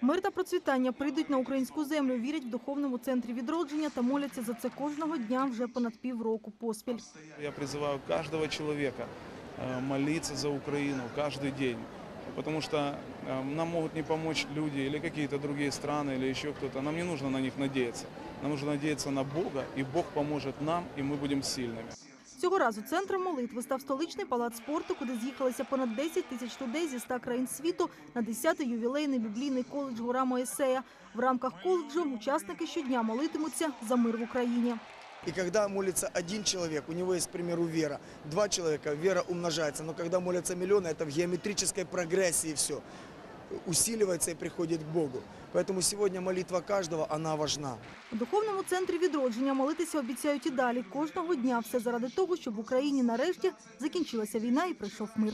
Мир та процвітання прийдуть на українську землю, вірять в духовному центрі відродження та моляться за це кожного дня вже понад півроку поспіль. Я призываю каждого человека э, молиться за Украину каждый день. Потому что э, нам могут не помочь люди или какие-то другие страны, или еще кто-то. Нам не нужно на них надеяться. Нам нужно надеяться на Бога, и Бог поможет нам, и мы будем сильными. Цього разу центром молитви став столичний палац спорту, куди з'їхалися понад 10 тисяч людей зі 100 країн світу на 10-й ювілейний біблійний коледж Гора Моїсея. В рамках коледжу учасники щодня молитимуться за мир в Україні. И когда молится один человек, у него есть, к примеру, вера. Два человека, вера умножается. Но когда молятся миллионы, это в геометрической прогрессии все. Усиливается и приходит к Богу. Поэтому сегодня молитва каждого, она важна. У духовному центрі відродження молитися обіцяють і далі кожного дня. Все заради того, щоб в Україні нарешті закінчилася війна і прийшов мир.